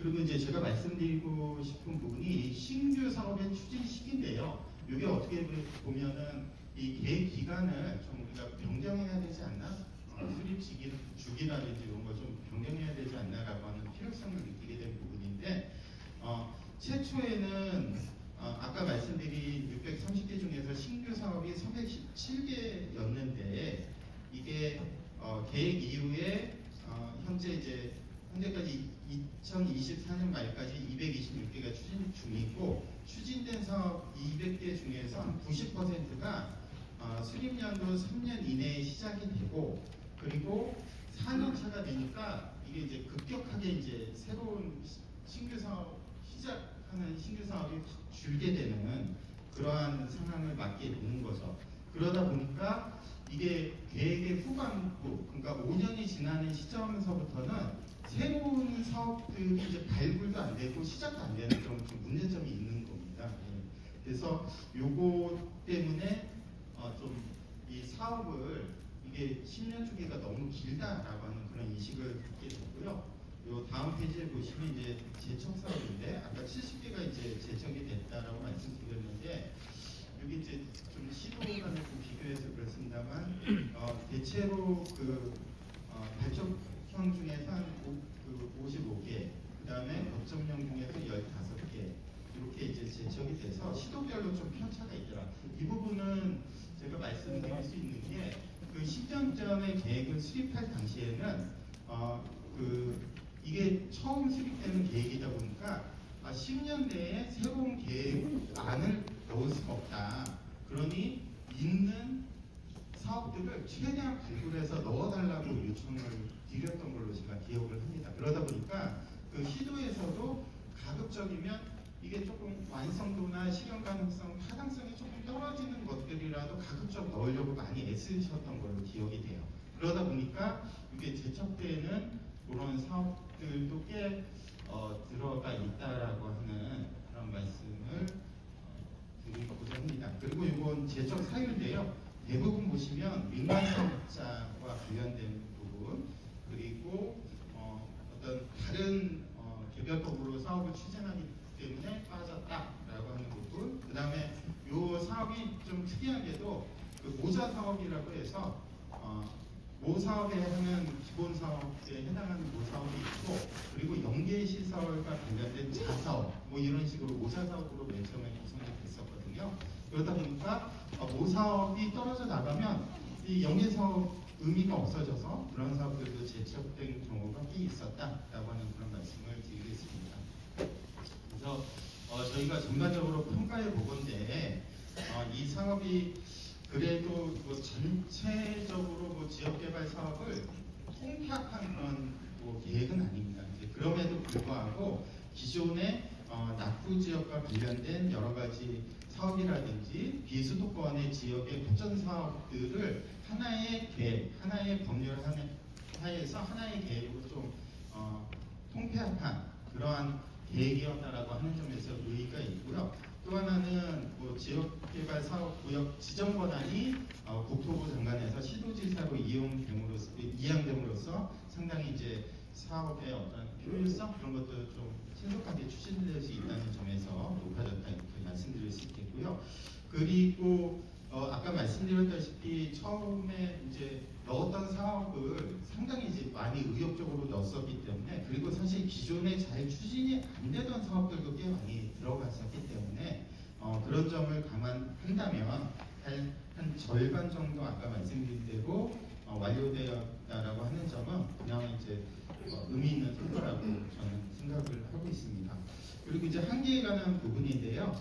그리고 이제 제가 말씀드리고 싶은 부분이 신규 사업의 추진 시기인데요. 이게 어떻게 보면은 이 계획 기간을 좀 우리가 변경해야 되지 않나? 어, 수립 시기, 주기라든지 이런 걸 좀 변경해야 되지 않나라고 하는 필요성을 느끼게 된 부분인데 어, 최초에는 어, 아까 말씀드린 630개 중에서 신규 사업이 317개였는데 이게 어, 계획 이후에 어, 현재 이제 현재까지 2024년 말까지 226개가 추진 중이고 추진된 사업 200개 중에서 한 90%가 어, 수립년도 3년 이내에 시작이 되고 그리고 4년 차가 되니까 이게 이제 급격하게 이제 새로운 시- 신규 사업 시작하는 신규 사업이 확 줄게 되는 그러한 상황을 맞게 되는 거죠. 그러다 보니까 이게 계획의 후반부, 그러니까 5년이 지나는 시점에서부터는 새로운 사업들이 이제 발굴도 안 되고 시작도 안 되는 그런 좀 문제점이 있는 겁니다. 예. 그래서 요거 때문에 어, 좀이 사업을 이게 10년 주기가 너무 길다라고 하는 그런 인식을 갖게 됐고요. 요 다음 페이지에 보시면 이제 제척 사업인데 아까 70개가 이제 제척이 됐다라고 말씀드렸는데 여기 이제 좀 시도간을 좀 비교해서 그렇습니다만 어, 대체로 그 어, 발족형 중에서 한 오, 그 55개 그 다음에 거점형 중에서 15개 이렇게 이제 제척이 돼서 시도별로 좀 편차가 있더라. 이 부분은 제가 말씀드릴 수 있는 게그 10년 전에 계획을 수립할 당시에는 어, 그 이게 처음 수립되는 계획이다 보니까 아, 10년 내에 새로운 계획안을 넣을 수가 없다. 그러니 있는 사업들을 최대한 발굴해서 넣어달라고 요청을 드렸던 걸로 제가 기억을 합니다. 그러다 보니까 그 시도에서도 가급적이면 이게 조금 완성도나 실현 가능성, 타당성이 조금 떨어지는 것들이라도 가급적 넣으려고 많이 애쓰셨던 걸로 기억이 돼요. 그러다 보니까 이게 제척대에는 그런 사업들도 꽤 어, 들어가 있다라고 하는 그런 말씀을 어, 드리고자 합니다. 그리고 이건 제적 사유인데요. 대부분 보시면 민간사업자와 관련된 부분 그리고 어, 어떤 다른 어, 개별적으로 사업을 추진하기 때문에 빠졌다라고 하는 부분. 그 다음에 이 사업이 좀 특이하게도 그 모자 사업이라고 해서 어, 모 사업에 하는 기본 사업에 해당하는 모 사업이 있고 그리고 연계 시설과 관련된 자사업 뭐 이런 식으로 모자 사업으로 맨 처음에 구성이 됐었거든요. 그러다 보니까 어, 모 사업이 떨어져 나가면 이 연계 사업 의미가 없어져서 그런 사업들도 제척된 경우가 꽤 있었다라고 하는 그런 말씀을 드리겠습니다. 그래서 어, 저희가 전반적으로 평가해 보건데 어, 이 사업이 그래도 뭐 전체적으로 뭐 지역개발 사업을 통폐합한 그런 뭐 계획은 아닙니다. 그럼에도 불구하고 기존의 어, 낙후 지역과 관련된 여러 가지 사업이라든지 비수도권의 지역의 발전 사업들을 하나의 계획, 하나의 법률 하에서 하나의 계획으로 좀 어, 통폐합한 그러한 계획이었다라고 하는 점에서 의의가 있고요. 또 하나는 뭐 지역개발 사업 구역 지정 권한이 어, 국토부 장관에서 시도지사로 이용됨으로써 이양됨으로써 상당히 이제 사업의 어떤 효율성 그런 것도 좀 신속하게 추진될 수 있다는 점에서 높아졌다 이렇게 말씀드릴 수 있겠고요. 그리고 어, 아까 말씀드렸다시피 처음에 이제 넣었던 사업을 상당히 이제 많이 의욕적으로 넣었었기 때문에 그리고 사실 기존에 잘 추진이 안 되던 사업들도 꽤 많이 들어갔었기 때문에 어, 그런 점을 감안한다면 한, 한 절반 정도 아까 말씀드린 대로 어, 완료되었다라고 하는 점은 그냥 이제 어, 의미 있는 성과라고 저는 생각을 하고 있습니다. 그리고 이제 한계에 관한 부분인데요.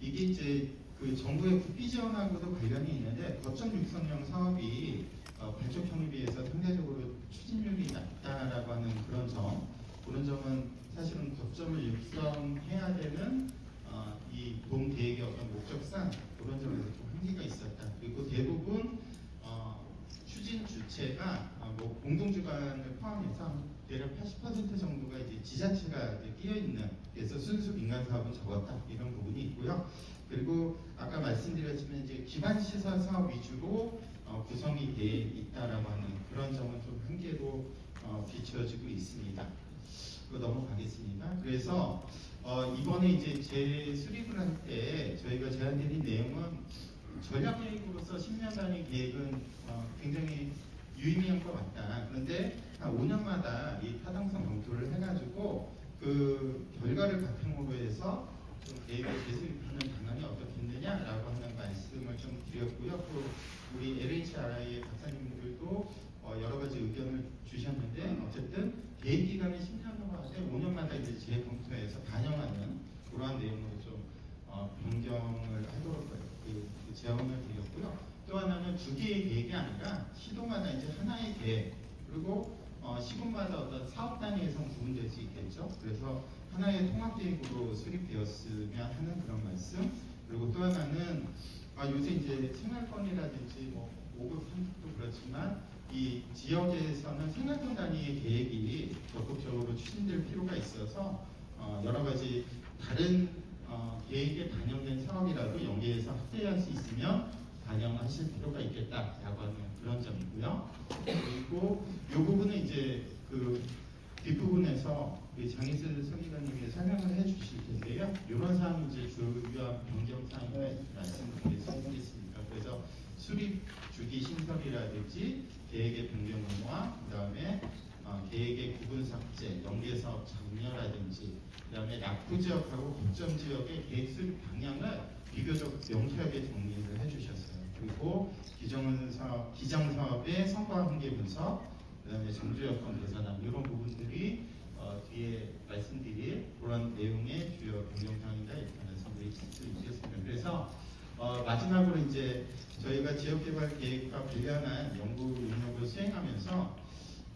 이게 이제 그 정부의 국비 지원하고도 관련이 있는데 거점 육성형 사업이 어, 발전형에 비해서 상대적으로 추진률이 낮다라고 하는 그런 점 그런 점은 사실은 거점을 육성해야 되는 어, 이본 계획의 어떤 목적상 그런 점에서 좀 한계가 있었다. 그리고 대부분 어, 추진 주체가 어, 뭐 공동주관을 포함해서 대략 80% 정도가 지자체가 끼어 있는 그래서 순수 민간 사업은 적었다 이런 부분이 있고요. 그리고 아까 말씀드렸지만 이제 기반 시설 사업 위주로 어, 구성이 돼 있다라고 하는 그런 점은 좀 한계로 어, 비춰지고 있습니다. 그 넘어가겠습니다. 그래서 어, 이번에 이제 재수립을 할 때 저희가 제안드린 내용은 전략 계획으로서 10년 단위 계획은 어, 굉장히 유의미한 것 같다. 그런데 한 5년마다 이 타당성 검토를 해가지고 그 결과를 바탕으로 해서 좀 계획을 재수립하는 방안이 어떻겠느냐라고 하는 말씀을 좀 드렸고요. 또 우리 LHRI의 박사님들도 어, 여러 가지 의견을 주셨는데 어쨌든 계획 기간이 10년 넘어가되 5년마다 이제 재검토해서 반영하는 그러한 내용으로 좀 어, 변경을 하도록 그, 그 제안을 드렸고요. 또 하나는 두 개의 계획이 아니라 시도마다 이제 계획 그리고 어, 시군마다 어떤 사업 단위에서 구분될 수 있겠죠. 그래서 하나의 통합 계획으로 수립되었으면 하는 그런 말씀. 그리고 또 하나는 아, 요새 이제 생활권이라든지 뭐 5급, 3급도 그렇지만 이 지역에서는 생활권 단위의 계획이 적극적으로 추진될 필요가 있어서 어, 여러 가지 다른 어, 계획에 반영된 사업이라도 연계해서 확대할 수 있으면 반영하실 필요가 있겠다라고 하는 그런 점이고요. 그리고 이 부분은 이제 그 뒷부분에서 장희슬 서기관님이 설명을 해주실 텐데요. 이런 사항이 이제 주요한 변경 사항을 말씀드리겠습니다. 그래서 수립 주기 신설이라든지 계획의 변경 의무화, 그다음에 어, 계획의 구분 삭제, 연계 사업 장려라든지, 그다음에 낙후 지역하고 거점 지역의 계획 수립 방향을 비교적 명쾌하게 정리를 해주셨어요. 그리고 기정 사업, 기정 사업의 성과 한계 분석, 그 다음에 정주 여건 개선함 이런 부분들이 어, 뒤에 말씀드릴 그런 내용의 주요 변경 사항이다 이렇게 말씀드릴 수 있겠습니다. 그래서 어, 마지막으로 이제 저희가 지역개발 계획과 관련한 연구 용역을 수행하면서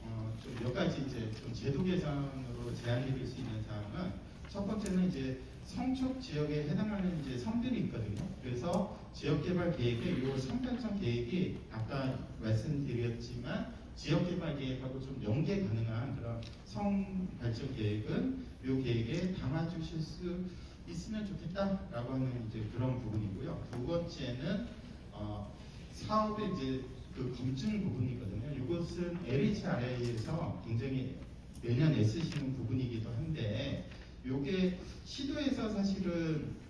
어, 좀몇 가지 이제 좀 제도 개선으로 제안드릴 수 있는 사항은 첫 번째는 이제 성촉 지역에 해당하는 이제 섬들이 있거든요. 그래서 지역개발 계획의 이 성편성 계획이 아까 말씀드렸지만 지역개발 계획하고 좀 연계 가능한 그런 성 발전 계획은 이 계획에 담아주실 수 있으면 좋겠다라고 하는 이제 그런 부분이고요. 두 번째는 어, 사업의 이제 그 검증 부분이거든요. 이것은 LHRA에서 굉장히 매년 애쓰시는 부분이기도 한데 요게 시도에서 사실은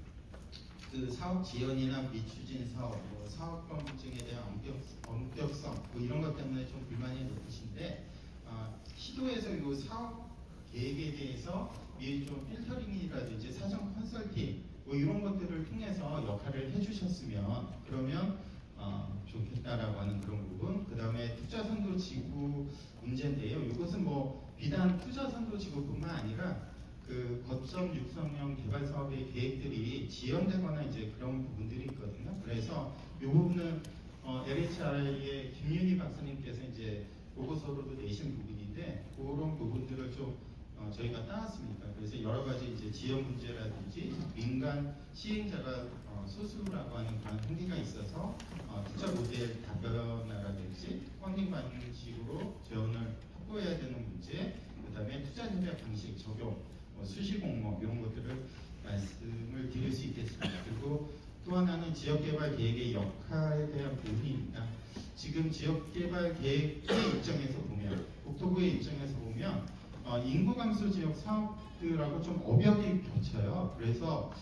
그 사업 지연이나 미추진 사업, 뭐 사업 검증에 대한 엄격, 엄격성 뭐 이런 것 때문에 좀 불만이 높으신데 어, 시도에서 이 사업 계획에 대해서 미리 좀 필터링이라든지 사전 컨설팅 뭐 이런 것들을 통해서 역할을 해주셨으면 그러면 어, 좋겠다라고 하는 그런 부분. 그 다음에 투자 선도 지구 문제인데요. 이것은 뭐 비단 투자 선도 지구뿐만 아니라 그 거점 육성형 개발 사업의 계획들이 지연되거나 이제 그런 부분들이 있거든요. 그래서 이 부분은 어, LHR의 김윤희 박사님께서 이제 보고서로도 내신 부분인데 그런 부분들을 좀 어, 저희가 따왔습니다. 그래서 여러 가지 이제 지연 문제라든지 민간 시행자가 어, 소수라고 하는 그런 한계가 있어서 어, 투자 모델 답변이라든지 펀딩 방식으로 재원을 확보해야 되는 문제, 그 다음에 투자 협약 방식 적용, 뭐 수시 공모 이런 것들을 말씀을 드릴 수 있겠습니다. 그리고 또 하나는 지역개발 계획의 역할에 대한 부분입니다. 지금 지역개발 계획의 입장에서 보면, 국토부의 입장에서 보면 어, 인구 감소 지역 사업들하고 좀 업역이 겹쳐요. 그래서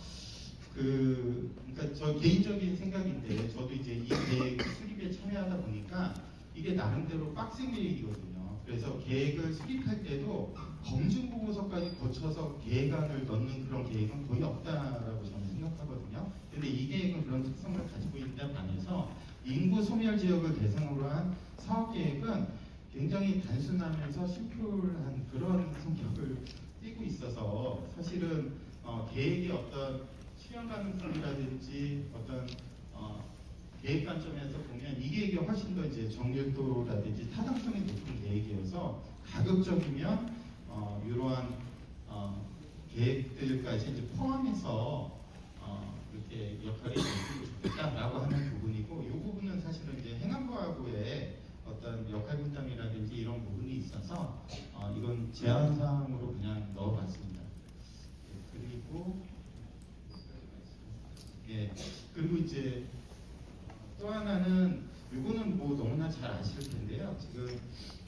그 그러니까 저 개인적인 생각인데 저도 이제 이 계획 수립에 참여하다 보니까 이게 나름대로 빡센 계획이거든요. 그래서 계획을 수립할 때도 검증 보고서까지 거쳐서 계획안을 넣는 그런 계획은 거의 없다라고 저는 생각하거든요. 근데 이 계획은 그런 특성을 가지고 있는 반해서 인구 소멸 지역을 대상으로 한 사업 계획은 굉장히 단순하면서 심플한 그런 성격을 띠고 있어서 사실은 어, 계획의 어떤 실현 가능성이라든지 어떤 어, 계획 관점에서 보면 이 계획이 훨씬 더 이제 정밀도라든지 타당성이 높은 계획이어서 가급적이면 어, 이러한 어, 계획들까지 이제 포함해서 어, 이렇게 역할이 됐으면 좋겠다라고 하는 부분이고 이 부분은 사실은 이제 행안부하고의 어떤 역할 분담이라든지 이런 부분이 있어서 어, 이건 제한 사항으로 그냥 넣어봤습니다. 예, 그리고 예 그리고 이제 또 하나는 이거는 뭐 너무나 잘 아실 텐데요. 지금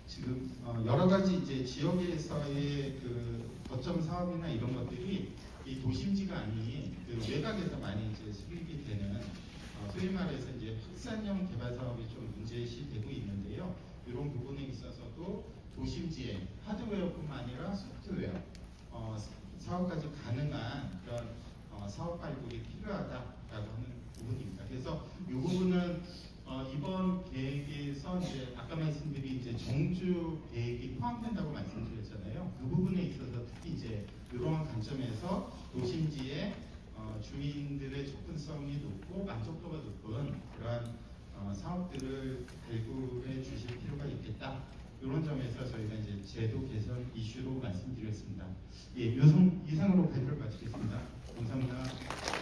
지금 어, 여러 가지 이제 지역에서의 그 거점 사업이나 이런 것들이 이 도심지가 아닌 그 외곽에서 많이 이제 수립이 되는 어, 소위 말해서 이제 확산형 개발 사업이 좀 문제시 되고 있는데요. 이런 부분에 있어서도 도심지에 하드웨어뿐만 아니라 소프트웨어 어, 사업까지 가능한 그런 어, 사업 발굴이 필요하다라고 하는 부분입니다. 그래서 이 부분은 어, 이번 계획에서 이제 아까 말씀드린 정주 계획이 포함된다고 말씀드렸잖아요. 그 부분에 있어서 특히 이제 이러한 관점에서 도심지에 어, 주민들의 접근성이 높고 만족도가 높은 그러한 어, 사업들을 발굴해 주실 필요가 있겠다. 이런 점에서 저희가 이제 제도 개선 이슈로 말씀드렸습니다. 예, 요성, 이상으로 발표를 마치겠습니다. 감사합니다.